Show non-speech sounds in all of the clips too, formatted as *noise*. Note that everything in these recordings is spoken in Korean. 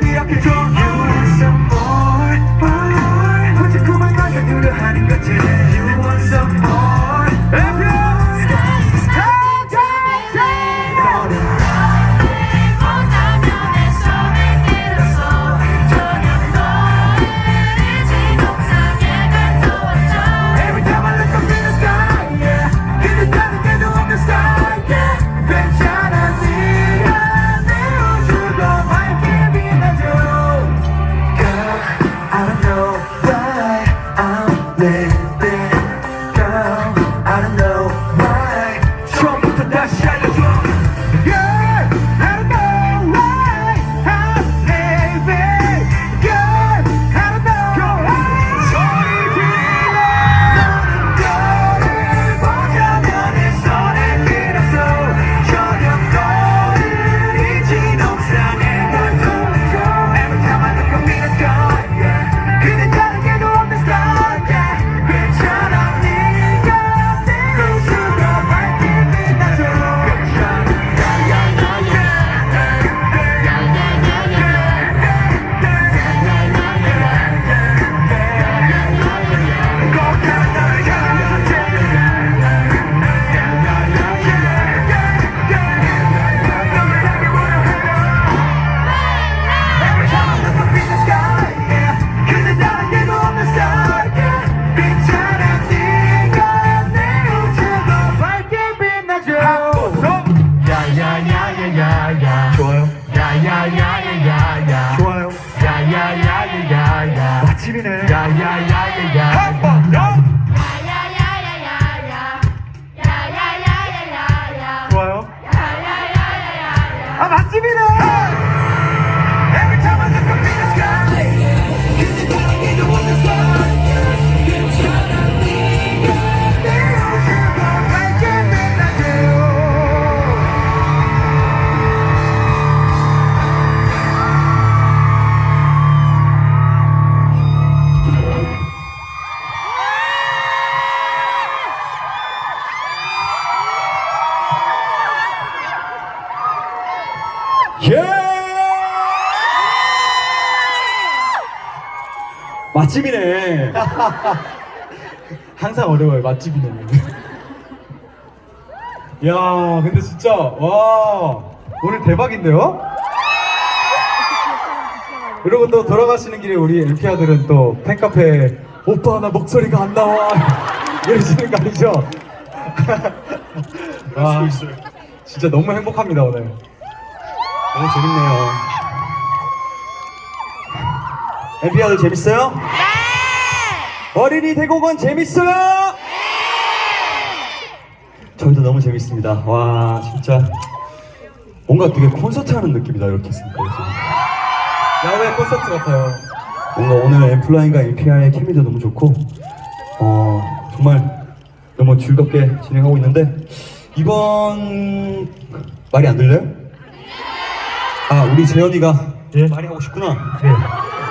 날 기억해줘 맛집이네. *laughs* 항상 어려워요, 맛집이네. 야, 근데 진짜, 와, 오늘 대박인데요? 그리고 또 돌아가시는 길에 우리 엘피아들은 또 팬카페에 오빠 나 목소리가 안 나와 *laughs* 이러시는 거 아니죠? *laughs* 와, 진짜 너무 행복합니다 오늘. 너무 재밌네요. 엠피아들 재밌어요? 네! 어린이 대공원 재밌어요? 네! 저희도 너무 재밌습니다. 와 진짜 뭔가 되게 콘서트 하는 느낌이다 이렇게 있으니까 지금. 야외 콘서트 같아요. 뭔가 오늘 엠플라잉과 엠피아의 케미도 너무 좋고 어 정말 너무 즐겁게 진행하고 있는데 이번 말이 안 들려요? 아 우리 재현이가 예? 말이 하고 싶구나.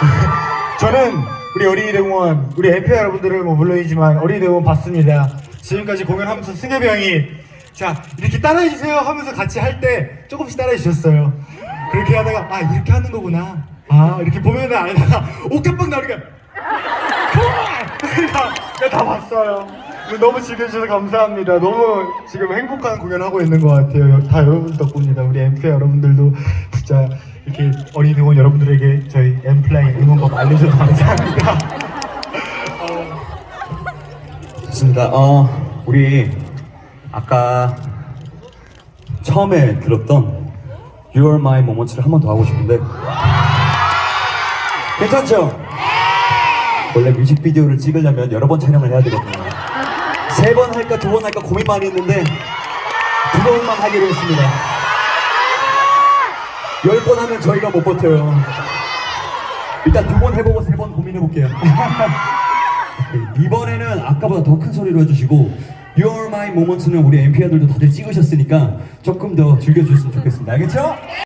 *laughs* 저는 우리 어린이 대공원 우리 엠페 여러분들은 뭐 물론이지만 어린이 대공원 봤습니다. 지금까지 공연하면서 승엽이 형이 자 이렇게 따라해 주세요 하면서 같이 할 때 조금씩 따라해 주셨어요. 그렇게 하다가 아 이렇게 하는 거구나. 아 이렇게 보면은 안에다가 옷깜빡 *laughs* 나오니까 다, 다 봤어요. 너무 즐겨주셔서 감사합니다. 너무 지금 행복한 공연하고 있는 것 같아요. 다 여러분 덕분입니다. 우리 엠페 여러분들도 진짜 어린이 대공원 여러분들에게 저희 엠플라잉 응원법 알려줘서 감사합니다. 좋습니다. 어, 우리 아까 처음에 들었던 You Are My Moments를 한 번 더 하고 싶은데 괜찮죠? 원래 뮤직비디오를 찍으려면 여러 번 촬영을 해야 되거든요. 세 번 할까 두 번 할까 고민 많이 했는데 두 번만 하기로 했습니다. 열 번 하면 저희가 못 버텨요. 일단 두 번 해보고 세 번 고민해볼게요. *laughs* 이번에는 아까보다 더 큰 소리로 해주시고 You're My Moments는 우리 엠피아들도 다들 찍으셨으니까 조금 더 즐겨주셨으면 좋겠습니다. 알겠죠?